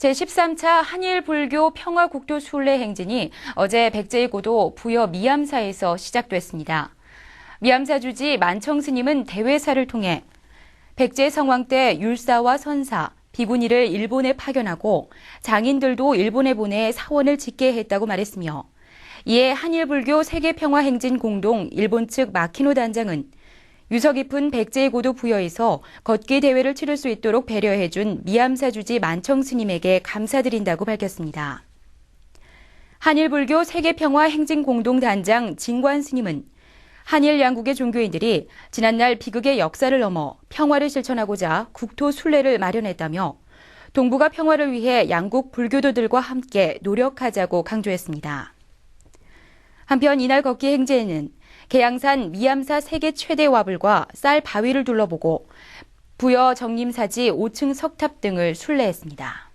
제13차 한일 불교 평화국도 순례 행진이 어제 백제고도 부여 미암사에서 시작됐습니다. 미암사 주지 만청 스님은 대회사를 통해 백제 성왕 때 율사와 선사, 비구니를 일본에 파견하고 장인들도 일본에 보내 사원을 짓게 했다고 말했으며 이에 한일불교 세계평화행진 공동 일본 측 마키노 단장은 유서 깊은 백제의 고도 부여에서 걷기 대회를 치를 수 있도록 배려해준 미암사 주지 만청 스님에게 감사드린다고 밝혔습니다. 한일불교 세계평화행진공동단장 진관 스님은 한일 양국의 종교인들이 지난날 비극의 역사를 넘어 평화를 실천하고자 국토 순례를 마련했다며 동북아 평화를 위해 양국 불교도들과 함께 노력하자고 강조했습니다. 한편 이날 걷기 행제에는 계양산 미암사 세계 최대 와불과 쌀 바위를 둘러보고 부여 정림사지 5층 석탑 등을 순례했습니다.